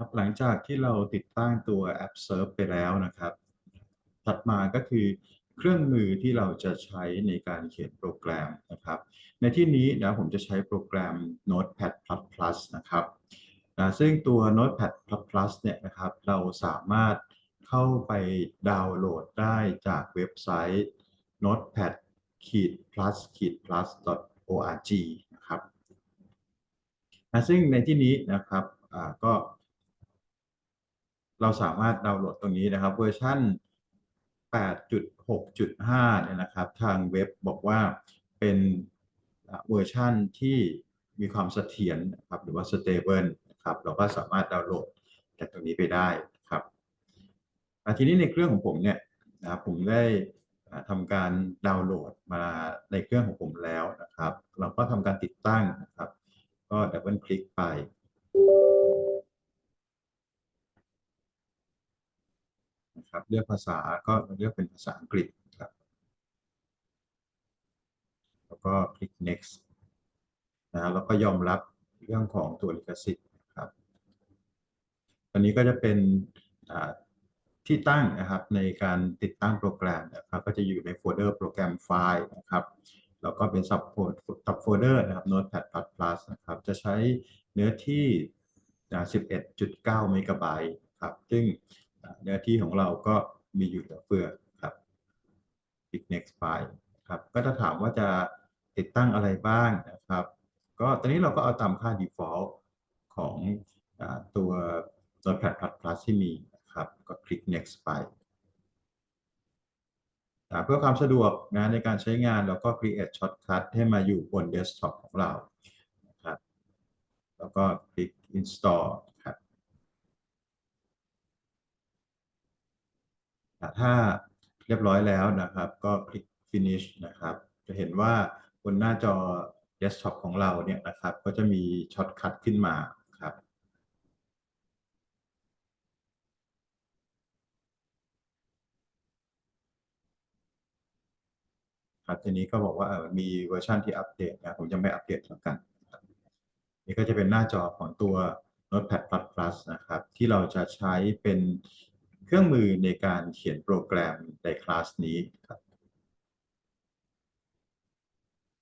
ครับหลังจากที่เราติดตั้งตัวแอป Surf ไปแล้วนะครับ ถัดมาก็คือเครื่องมือที่เราจะใช้ในการเขียนโปรแกรมนะครับ ในที่นี้นะผมจะใช้โปรแกรม Notepad++ นะครับนะซึ่งตัว Notepad++ เนี่ยนะครับ เราสามารถเข้าไปดาวน์โหลดได้จากเว็บไซต์ notepad-plus-plus.org นะครับนะซึ่งในที่นี้นะครับก็ เราสามารถดาวน์โหลดตรงนี้นะครับเวอร์ชัน8.6.5เนี่ยนะครับ ทางเว็บบอกว่าเป็นเวอร์ชันที่มีความเสถียรนะครับหรือว่า stable นะครับเราก็สามารถดาวน์โหลดจากตรงนี้ไปได้นะครับทีนี้ในเครื่องของผมเนี่ยนะครับผมได้อ่าทำการดาวน์โหลดมาในเครื่องของผมแล้วนะครับ เราก็ทำการติดตั้งนะครับ ก็ดับเบิลคลิกไป นะครับ เลือกภาษาก็เลือกเป็นภาษาอังกฤษครับ แล้วก็คลิก next นะแล้วก็ยอมรับเรื่องของตัวลิขสิทธิ์นะครับตอนนี้ก็จะเป็นที่ตั้งนะครับในการติดตั้งโปรแกรมนะครับก็จะอยู่ในโฟลเดอร์โปรแกรมไฟล์นะครับแล้วก็เป็น sub folder นะครับ notepad++ นะครับ จะใช้เนื้อที่ 11.9 เมกะไบต์ครับ ซึ่ง เนื้อที่ของเราก็มีอยู่เหลือเฟือครับคลิก next ไปครับก็จะถามว่าจะติดตั้งอะไรบ้างนะครับ ก็ตอนนี้เราก็เอาตามค่า default ของอตัว Notepad++ ที่มีนะครับ ก็คลิก next ไปเพื่อความสะดวกนะในการใช้งานเราก็ create shortcut ให้มาอยู่บน desktop ของเรานะครับแล้วก็คลิก install ครับอ่า ถ้าเรียบร้อยแล้วนะครับ ก็คลิก finish นะครับ จะเห็นว่าบนหน้าจอ desktop ของเราเนี่ยนะครับ ก็จะมีช็อตคัทขึ้นมาครับ ครับทีนี้ก็บอกว่ามีเวอร์ชันที่อัปเดตนะผมจะไม่อัปเดตแล้วกัน นี่ก็จะเป็นหน้าจอของตัว Notepad++ นะครับ ที่เราจะใช้เป็น เครื่องมือในการเขียนโปรแกรมในคลาสนี้ครับ